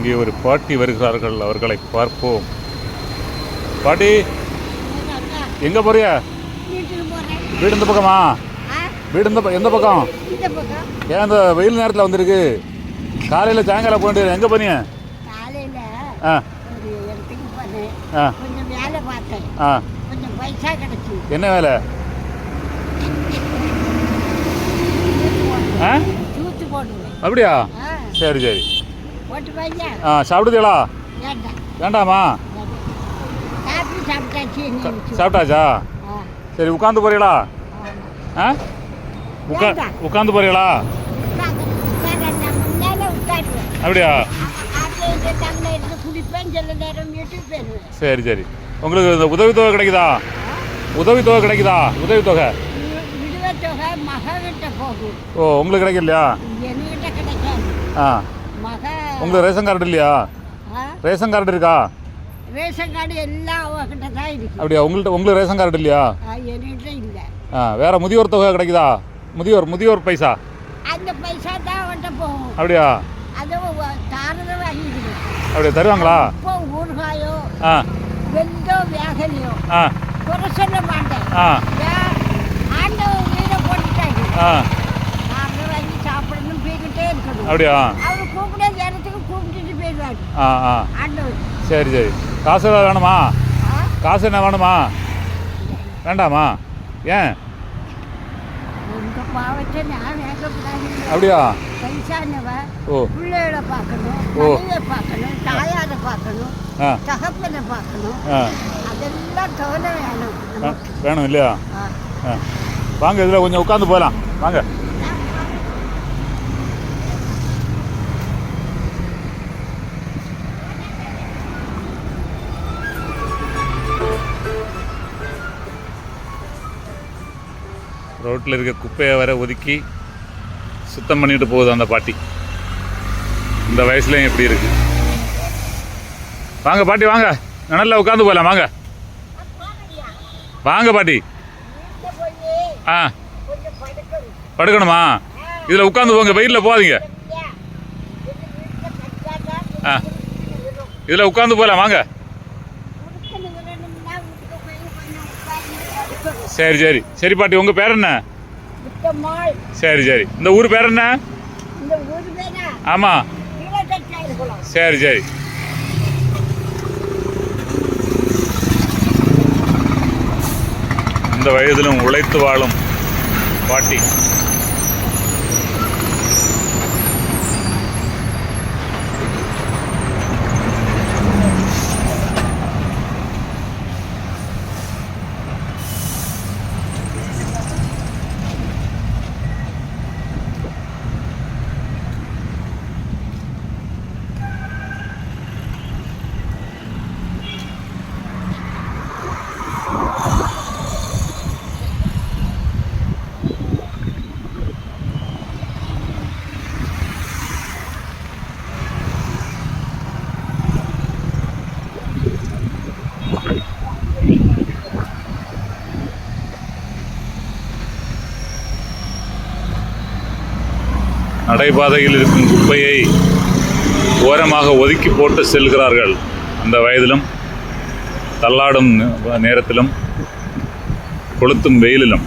இங்கே ஒரு பாட்டி வருகிறார்கள் அவர்களை பார்ப்போம். பாட்டி எங்கே போறிய? வீடு இந்த பக்கமா? வீடு இந்த எந்த பக்கம்? ஏன் இந்த வெயில் நேரத்தில் வந்திருக்கு? காலையில் சாயங்காலம் போயிட்டு எங்கே போனீங்க? ஆ. ஆ. ஆ. என்ன வேலை? அப்படியா? சரி சரி. ஆ சாப்பிடுதீங்களா வேண்டாம். சாப்பிட்டாச்சு சரி உட்காந்து போறீங்களா ஆ? உட்கா. உட்காந்து போறீங்களா அப்படியா? சரி சரி. உங்களுக்கு இந்த உதவித்தொகை கிடைக்குதா? உதவித்தொகை கிடைக்குதா? உதவித்தொகை? ஓ உங்களுக்கு கிடைக்கலையா? ஆ. உங்களுக்கு ரேஷன் கார்டு இல்லையா? ரேஷன் கார்டு இருக்கா? ரேஷன் கார்டு எல்லாம் அவகிட்ட தான் இருக்கு. அப்படியா? உங்கள்கிட்ட உங்களுக்கு ரேஷன் கார்டு இல்லையா? ஆ, என்கிட்ட இல்லை. ஆ வேற முதியோர் தொகை கிடைக்குதா? முதியோர் முதியோர் பைசா? அந்த பைசா தான் அவன்கிட்ட போகும். அப்படியா? அதை தாரதை வாங்கிக்கணும் அப்படியா தருவாங்களா? இப்போ ஊறுகாயோ ஆ. வெந்தோ வேகலையோ ஆ. குறை சொல்ல மாட்டேன். ஆ? ஆண்டவன் வீட போட்டுட்டாங்க ஆ. தாரதை வாங்கி சாப்பிடணும் போய்கிட்டே இருக்கணும். அப்படியா? ஆ ஆ. சரி சரி. காசு ஏதாவது வேணுமா? காசு என்ன வேணுமா? வேண்டாமா? ஏன்? அப்படியா? ஓ. பிள்ளைகளை பார்க்கணும் ஓ. பார்க்கணும் தாயாரை பார்க்கணும் தகப்பனை பார்க்கணும். அதெல்லாம் வேணும். இல்லையா? வாங்க இதில் கொஞ்சம் உட்காந்து போகலாம். வாங்க. ரோட்டில் இருக்க குப்பையை வர ஒதுக்கி சுத்தம் பண்ணிட்டு போகுது அந்த பாட்டி. இந்த வயசுலேயும் எப்படி இருக்கு. வாங்க பாட்டி வாங்க. நல்லா உட்காந்து போகலாம் வாங்க. வாங்க பாட்டி. ஆ. படுக்கணுமா? இதில் உட்காந்து போங்க வெயிலில் போகாதீங்க. ஆ. இதில் உட்காந்து போகலாம் வாங்க. சரி சரி. சரி பாட்டி உங்கள் பேர் என்ன? சரி சரி. இந்த ஊர் பேர் என்ன? ஆமாம் சரி சரி. இந்த வயதிலும் உழைத்து வாழும் பாட்டி. நடைபாதையில் இருக்கும் குப்பையை ஓரமாக ஒதுக்கி போட்டு செல்கிறார்கள். அந்த வயதிலும் தள்ளாடும் நேரத்திலும் கொளுத்தும் வெயிலிலும்.